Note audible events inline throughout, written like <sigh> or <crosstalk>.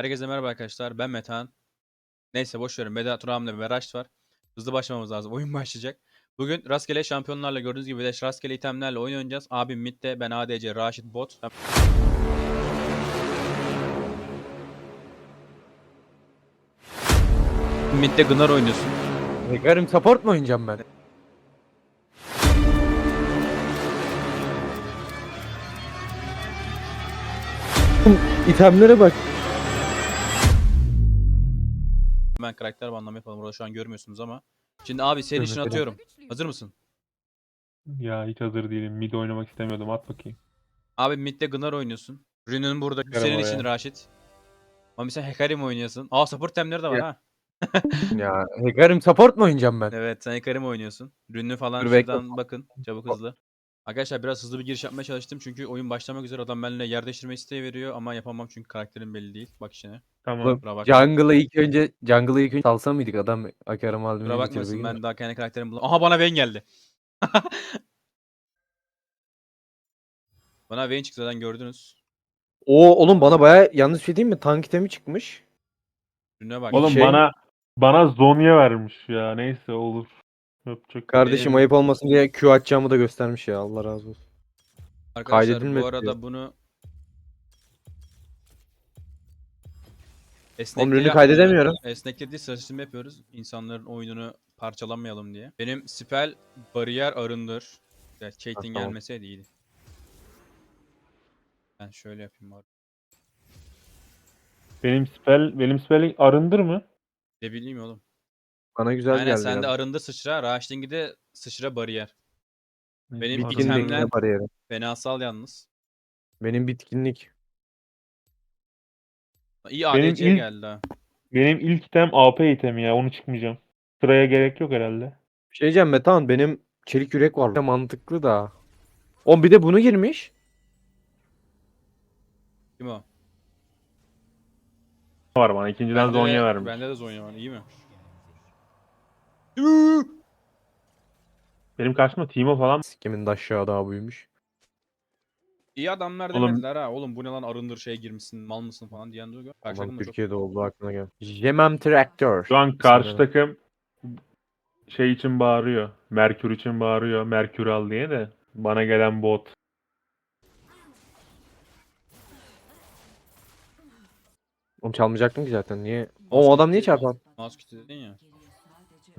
Herkese merhaba arkadaşlar. Ben Metehan. Neyse boş verin. Vedat bir Raşt var. Hızlı başlamamız lazım. <laughs> Oyun başlayacak. Bugün rastgele şampiyonlarla gördüğünüz gibi de rastgele itemlerle oyun oynayacağız. Abim midde, ben ADC, Raşit bot. Midde Gınar oynuyorsun. Regarim support mu oynayacağım ben? İtemlere bak. Ben karakter banlama yapalım. Burada şu an görmüyorsunuz ama. Şimdi abi seri için atıyorum. Hazır mısın? Ya hiç hazır değilim. Mid oynamak istemiyordum. At bakayım. Abi midde Gınar oynuyorsun. Rünün burada Merhaba senin için Raşit. Ama sen Hekarim oynuyorsun. Aa support temleri de var Ya. ha. <laughs> Ya Regarim support mu oynayacağım ben? Evet sen Hekarim oynuyorsun. Rünü falan Dur, bekle. şuradan bakın. Çabuk hızlı. Arkadaşlar biraz hızlı bir giriş yapmaya çalıştım çünkü oyun başlamak üzere adam benimle yer değiştirme isteği veriyor ama yapamam çünkü karakterim belli değil. Bak işine. Tamam. Kusura bakma. Jungle'ı ilk önce Jungle'ı ilk önce salsa mıydık adam Akaram Kusura albümünü bakmasın ben daha kendi karakterimi bulam. Aha bana Vayne geldi. <laughs> bana Vayne çıktı zaten gördünüz. Oo oğlum bana baya yanlış şey değil mi? Tank itemi çıkmış. Rününe bak. Oğlum şey- bana bana Zonya vermiş ya. Neyse olur. Yapacak. Kardeşim Benim- ayıp olmasın diye Q atacağımı da göstermiş ya Allah razı olsun. Arkadaşlar kaydedilmedi bu arada diyor. bunu Oğlum ürünü kaydedemiyorum. Esnekleri değil stratejimi yapıyoruz. İnsanların oyununu parçalamayalım diye. Benim spell bariyer arındır. Ya Caitlyn tamam. gelmeseydi iyiydi. Ben şöyle yapayım bari. Benim spell benim spelling arındır mı? Ne bileyim oğlum. Bana güzel Aynen geldi sende ya. arındı sıçra, Raşting'i de sıçra bariyer. Benim. Bitkinlik itemler- bariyeri? Fenasal yalnız. Benim bitkinlik. İyi Benim ADC'ye ilk- geldi ha. Benim ilk item AP itemi ya. Onu çıkmayacağım. Sıraya gerek yok herhalde. Bir şey diyeceğim Metehan benim çelik yürek var. Mantıklı da. Oğlum bir de bunu girmiş. Kim o? Var bana. ikinciden Bende Zonya vermiş. Bende de Zonya var. İyi mi? Benim karşıma Timo falan. Sikimin de aşağı daha buymuş. İyi adamlar Oğlum- demediler ha. Oğlum bu ne lan arındır şeye girmişsin, mal mısın falan diyen de gör. Karşı Ulan takım da çok- Türkiye'de oldu aklına gel. Jemem Traktör. Şu an karşı takım şey için bağırıyor. Merkür için bağırıyor. Merkür al diye de. Bana gelen bot. Oğlum çalmayacaktım ki zaten. Niye? O adam niye çarpan? Mouse kiti dedin ya.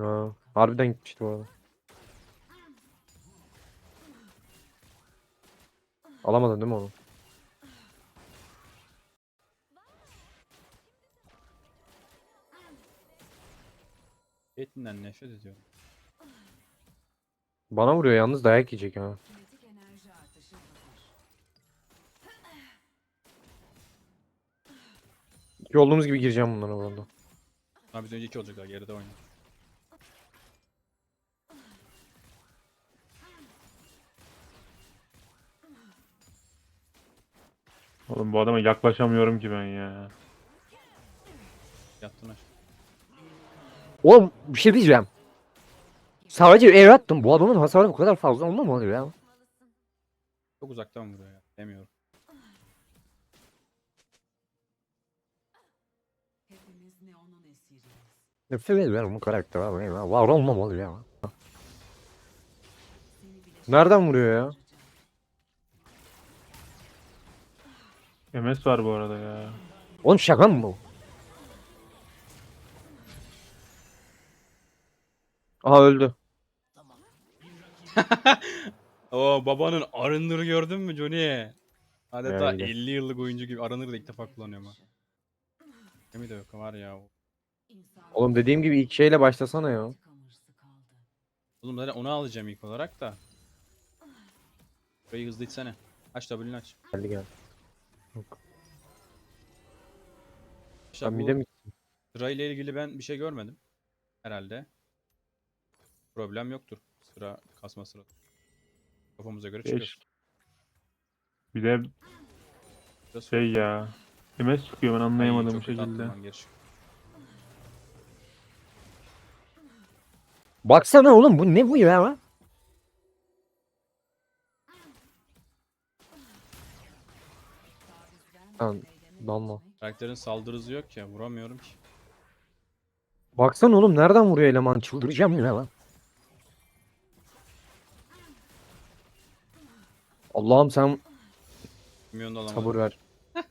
Ha, harbiden gitmişti bu arada. Alamadın değil mi onu? Caitlyn'den nefret ediyorum. Bana vuruyor yalnız dayak yiyecek ha. İki olduğumuz gibi gireceğim bunlara bu arada. Ha biz önceki olacaklar geride oyna. Oğlum bu adama yaklaşamıyorum ki ben ya. Yattın aşağı. Oğlum bir şey diyeceğim. Sadece ev attım. Bu adamın hasarı bu kadar fazla olmamalı ya. Çok uzaktan vuruyor ya. Demiyorum. Hepimiz Neon'un esiriyiz. Nefret ediyorum bu karakter abi. ya. Var olmamalı ya. Nereden vuruyor ya? MS var bu arada ya. Oğlum şaka mı bu? Aha öldü. <laughs> Oo babanın arındırı gördün mü Johnny? Adeta Öyle. 50 yıllık oyuncu gibi arınır da ilk defa kullanıyorum ha. Yemin de yok var ya. Oğlum dediğim gibi ilk şeyle başlasana ya. Oğlum zaten onu alacağım ilk olarak da. Burayı hızlı içsene. Aç W'ni aç. Geldi geldi. Arkadaşlar Ben bu bir de mi? sıra ile ilgili ben bir şey görmedim. Herhalde. Problem yoktur. Sıra kasma sırası. Kafamıza göre çıkıyoruz. Beş. Bir de Biraz şey ya. MS çıkıyor ben Ay, anlayamadım bu çok kötü attım şekilde. Baksana oğlum bu ne bu ya? Tamam, dalma. Karakterin saldırı hızı yok ya. Vuramıyorum ki. Baksana oğlum nereden vuruyor eleman çıldıracağım yine lan. Allah'ım sen Milyon alamadım. sabır ver. <laughs>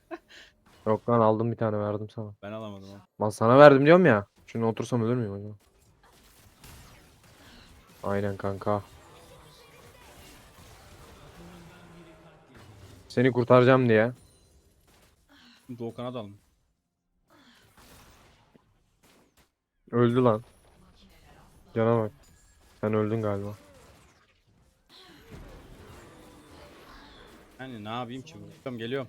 Yok lan aldım bir tane verdim sana. Ben alamadım ama. Lan sana verdim diyorum ya. Şimdi otursam ölür müyüm acaba? Aynen kanka. Seni kurtaracağım diye. Doğukan'a da alın. Öldü lan. Cana bak. Sen öldün galiba. Yani ne yapayım ki? bu? Geliyorum.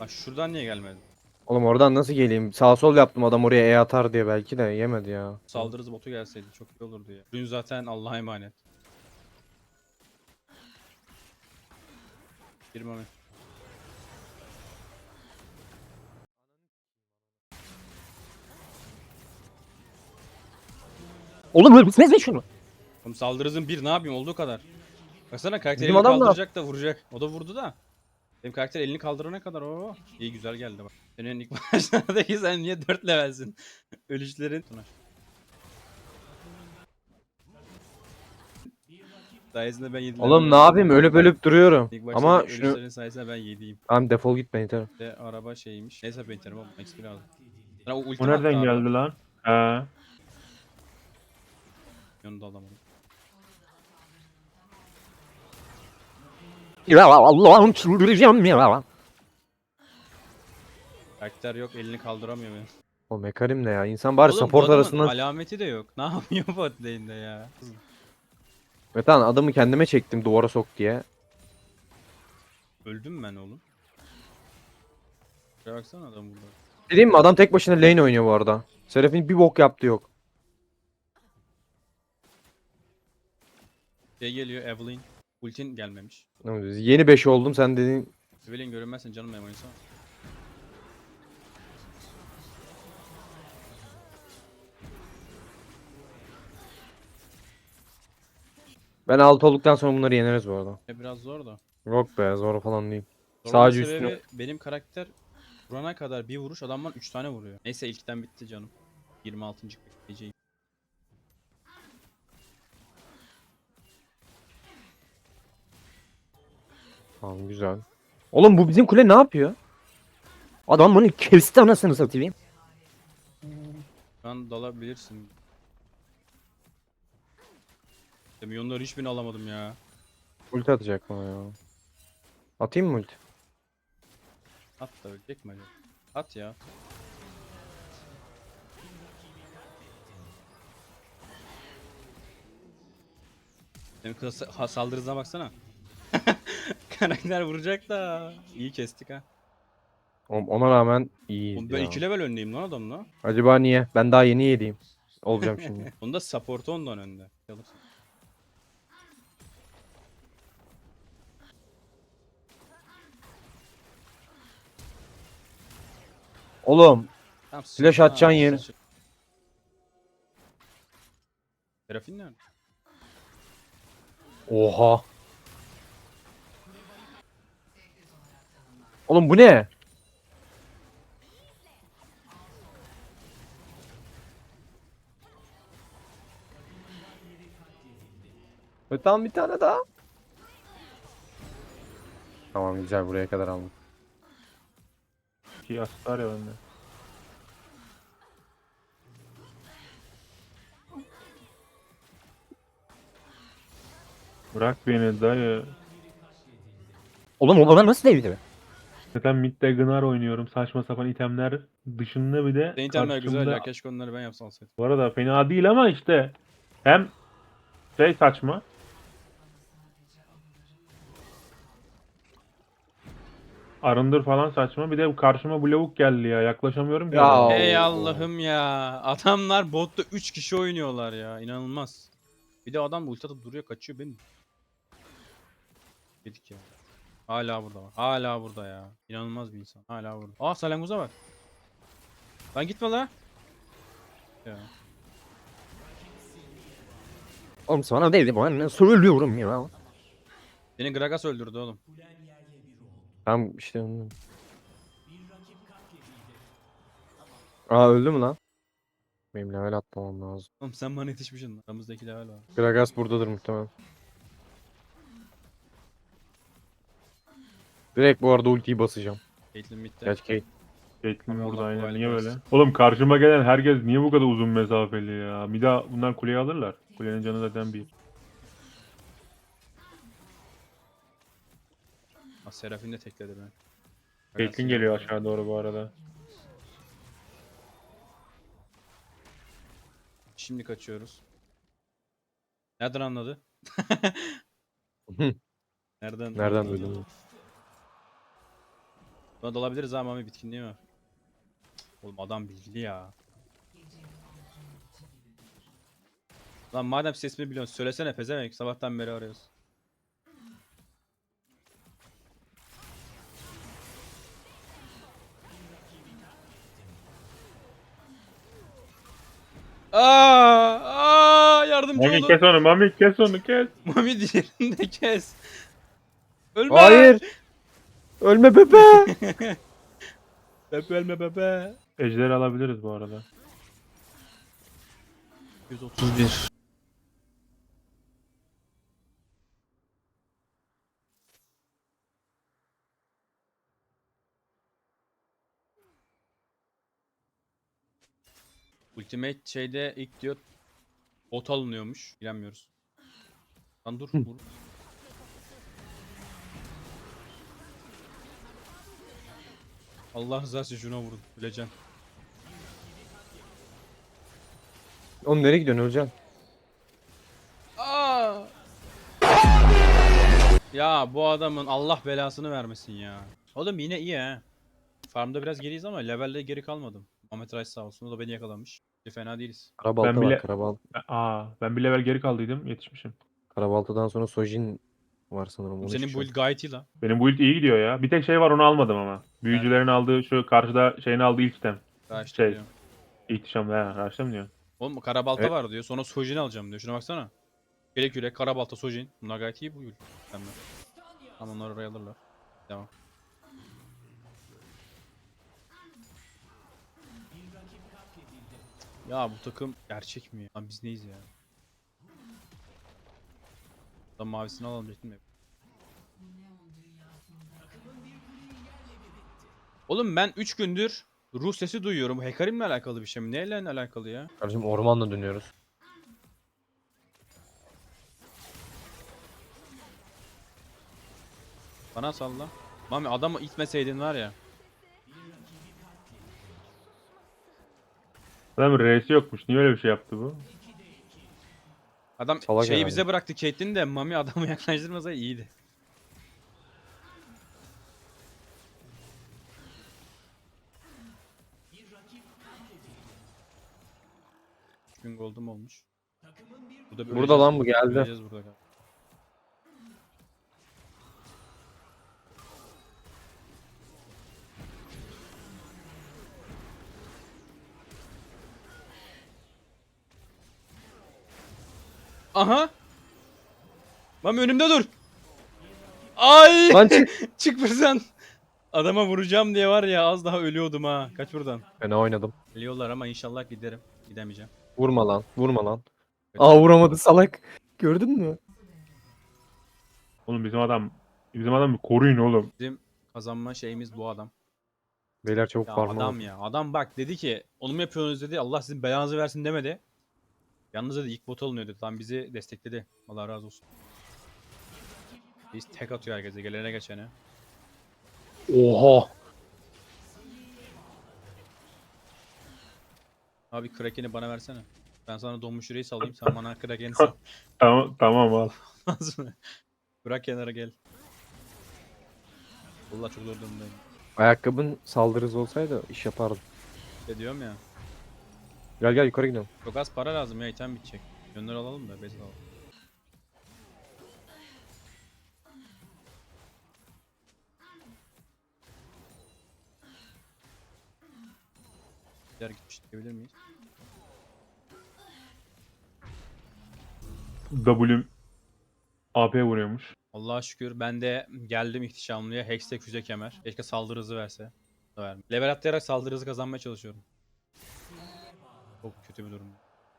Bak şuradan niye gelmedin? Oğlum oradan nasıl geleyim? Sağ sol yaptım adam oraya E atar diye belki de yemedi ya. Saldırı hızı botu gelseydi çok iyi olurdu ya. Ürün zaten Allah'a emanet. Bir moment. Oğlum öldürseniz mi şunu? Oğlum saldırı bir ne yapayım olduğu kadar. Baksana karakter Bizim elini adam da- kaldıracak da vuracak. O da vurdu da. Benim karakter elini kaldırana kadar o iyi güzel geldi bak. Senin ilk <laughs> başlardaki sen niye 4 levelsin? <laughs> Ölüşlerin. Tuna. Sayesinde ben 7 Oğlum ne yapayım ölüp ölüp duruyorum. İlk Ama şunu... ölüşlerin sayesinde ben 7'yim. Tamam defol git ben yeterim. De araba şeymiş. Neyse ben iterim oğlum. XP lazım. Sana o ulti O nereden geldi lan? Ha. Onu da alamadım. Allah'ım çıldıracağım ya. Karakter yok elini kaldıramıyor benim. O mekarim ne ya? İnsan bari Oğlum, bu support adamın arasında... Alameti de yok. Ne yapıyor bot lane'de ya? Metan adamı kendime çektim duvara sok diye. Öldüm ben oğlum. Şuraya baksana adam burada. Dediğim mi adam tek başına lane oynuyor bu arada. Serafin bir bok yaptı yok. Şey geliyor Evelyn. Ultin gelmemiş. Yeni 5 oldum sen dedin. Evelyn görünmezsen canım benim oynasana. Ben alt olduktan sonra bunları yeneriz bu arada. E biraz zor da. Yok be zor falan değil. Zor Sadece üstüne- sebebi benim karakter vurana kadar bir vuruş adamdan 3 tane vuruyor. Neyse ilkten bitti canım. 26. geceyim. Tamam güzel. Oğlum bu bizim kule ne yapıyor? Adam bunu kesti anasını satayım. Şu an dalabilirsin. Milyonları hiçbirini alamadım ya. Ulti atacak bana ya. Atayım mı ulti? At da ölecek mi acaba? At ya. Benim kısa ha, saldırısına baksana. <laughs> Karakter vuracak da. İyi kestik ha. Oğlum Ona rağmen iyi Oğlum ben. 2 level önleyim lan adamla. Acaba niye? Ben daha yeni yediğim. Olacağım <laughs> şimdi. Onda support ondan önde. Alırsın. Oğlum Tamam, Flash atacaksın ha, yeri. sıçra- Serafin nerede? Oha. Oğlum bu ne? Ve tam bir tane daha. Tamam güzel buraya kadar aldım. Ki astar ya bende. Bırak beni dayı. Oğlum o bana nasıl değdi? Zaten midde Gnar oynuyorum. Saçma sapan itemler dışında bir de Senin itemler güzel karşımda- ya. Keşke onları ben yapsam olsaydım. Bu arada fena değil ama işte hem şey saçma. Arındır falan saçma. Bir de karşıma bu lavuk geldi ya. Yaklaşamıyorum ki. Ya. Ey. Allah'ım ya. Adamlar botta 3 kişi oynuyorlar ya. İnanılmaz. Bir de adam ulti atıp duruyor kaçıyor benim. Yedik ya. Hala burada var. Hala burada ya. İnanılmaz bir insan. Hala burada. Aa salanguza bak. Lan gitme la. Ya. Oğlum sana değdi bana söylüyorum ya. Beni Gragas öldürdü oğlum. Tam işte onu. Aa öldü mü lan? Benim level atlamam lazım. Oğlum sen bana yetişmişsin. Aramızdaki level var. Gragas buradadır muhtemelen. Direkt bu arada ultiyi basacağım. Caitlyn midde. Gerçi Kate. Caitlyn Allah burada aynen. kolaylık Niye versin. böyle? Oğlum karşıma gelen herkes niye bu kadar uzun mesafeli ya? Bir daha bunlar kuleyi alırlar. Kulenin canı zaten bir. Serafin de tekledi beni. Caitlyn geliyor aşağı doğru bu arada. Şimdi kaçıyoruz. Nereden anladı? <laughs> Nereden? Nereden duydun? Buna dalabiliriz ama Mami bitkinliği var. Oğlum adam bildi ya. Lan madem sesimi biliyorsun söylesene pezevenk sabahtan beri arıyoruz. Aa, aa yardımcı Mami olun. kes onu Mami kes onu kes. <laughs> Mami diğerini de kes. Ölme. Hayır. Ölme bebe. <laughs> Bebe ölme bebe. Ejderi alabiliriz bu arada. 131. Ultimate şeyde ilk diyor bot alınıyormuş. Bilemiyoruz. Lan dur. vur. Allah rızası için şuna vurun. Öleceğim. Oğlum nereye gidiyorsun Özcan? Aa! Ya bu adamın Allah belasını vermesin ya. Oğlum yine iyi ha. Farmda biraz geriyiz ama levelde geri kalmadım. Ahmet Rice sağ olsun o da beni yakalamış. Fena değiliz. Karabalta Ben bile- var Karabal. Aa ben bir level geri kaldıydım yetişmişim. Karabalta'dan sonra Sojin var sanırım. Bu onu senin hiç build gayet iyi lan. Benim build iyi gidiyor ya. Bir tek şey var onu almadım ama. Büyücülerin aldığı şu karşıda şeyini aldığı ilk item. Daha işte Şey. diyorum. İhtişam ha. Raşta mı diyor? Oğlum karabalta Evet. var diyor. Sonra Sojin alacağım diyor. Şuna baksana. Gerek yürek, karabalta, Sojin. Bunlar gayet iyi bu build. Tamam. Ama onlar oraya alırlar. Devam. Ya bu takım gerçek mi ya? Lan biz neyiz ya? Lan mavisini alalım dedim mi? Oğlum ben 3 gündür ruh sesi duyuyorum. Hekarim'le alakalı bir şey mi? Neyle alakalı ya? Kardeşim ormanla dönüyoruz. Bana salla. Mami adamı itmeseydin var ya. Adam R'si yokmuş. Niye öyle bir şey yaptı bu? Adam Salak şeyi herhalde. bize bıraktı Caitlyn de Mami adamı <laughs> yaklaştırmasa iyiydi. Gün gold'um olmuş. Burada, bir Burada lan bu geldi. Burada Aha. Mami önümde dur. Ay. Lan çık. <laughs> Çık buradan. Adama vuracağım diye var ya az daha ölüyordum ha. Kaç buradan. Fena oynadım. Geliyorlar ama inşallah giderim. Gidemeyeceğim. Vurma lan. Vurma lan. Aa vuramadı salak. Gördün mü? Oğlum bizim adam bizim adamı koruyun oğlum. Bizim kazanma şeyimiz bu adam. Beyler çabuk Ya farma adam ya. Adam bak dedi ki onu mu yapıyorsunuz dedi. Allah sizin belanızı versin demedi. Yalnız dedi ilk bot alınıyor dedi. Tam bizi destekledi. Allah razı olsun. Biz tek atıyor herkese gelene geçene. Oha. Abi Kraken'i bana versene. Ben sana donmuş yüreği salayım. Sen bana Kraken'i sal. <laughs> Tamam tamam al. Bırak kenara gel. Vallahi çok zor durumdayım. Ayakkabın saldırız olsaydı iş yapardım. Ne diyorum ya. Gel gel yukarı gidelim. Çok az para lazım ya item bitecek. Gönül alalım da bez alalım. Yer gitmiş diyebilir miyiz? W AP vuruyormuş. Allah'a şükür ben de geldim ihtişamlıya. Hextech füze kemer. Keşke saldırı hızı verse. Da vermiyor. Level atlayarak saldırı hızı kazanmaya çalışıyorum. Çok kötü bir durum.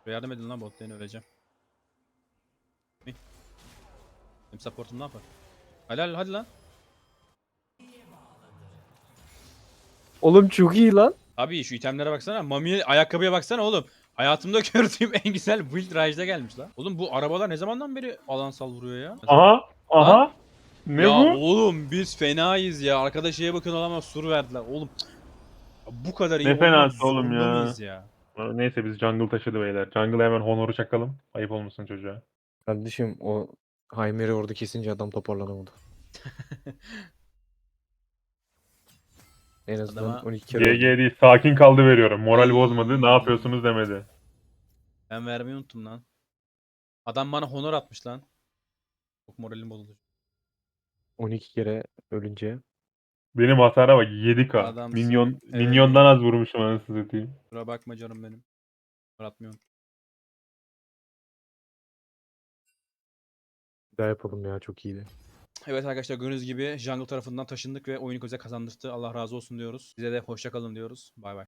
Şuraya yardım edin lan bot lane öleceğim. Mi? Benim supportum ne yapar? Helal hadi lan. Oğlum çok iyi lan. Abi şu itemlere baksana. Mami'ye ayakkabıya baksana oğlum. Hayatımda <laughs> gördüğüm en güzel build Rage'da gelmiş lan. Oğlum bu arabalar ne zamandan beri alansal vuruyor ya? Aha. Aha. Ne ya bu? oğlum biz fenayız ya. Arkada şeye bakın olamaz sur verdiler. Oğlum bu kadar iyi Ne fenası oğlum ya. ya? Neyse biz jungle taşıdı beyler. Jungle'a hemen honoru çakalım. Ayıp olmasın çocuğa. Kardeşim o Heimer'i orada kesince adam toparlanamadı. <laughs> en azından Adama 12 kere. GG değil. Sakin kaldı veriyorum. Moral bozmadı. Ne yapıyorsunuz demedi. Ben vermeyi unuttum lan. Adam bana honor atmış lan. Çok moralim bozuldu. 12 kere ölünce. Benim hasara bak 7k. Adamsın. Minyon, Evet. minyondan az vurmuşum anasını satayım. Kusura bakma canım benim. Honor atmıyorum. Bir daha yapalım ya çok iyiydi. Evet arkadaşlar gördüğünüz gibi jungle tarafından taşındık ve oyunu bize kazandırdı. Allah razı olsun diyoruz. Size de hoşça kalın diyoruz. Bay bay.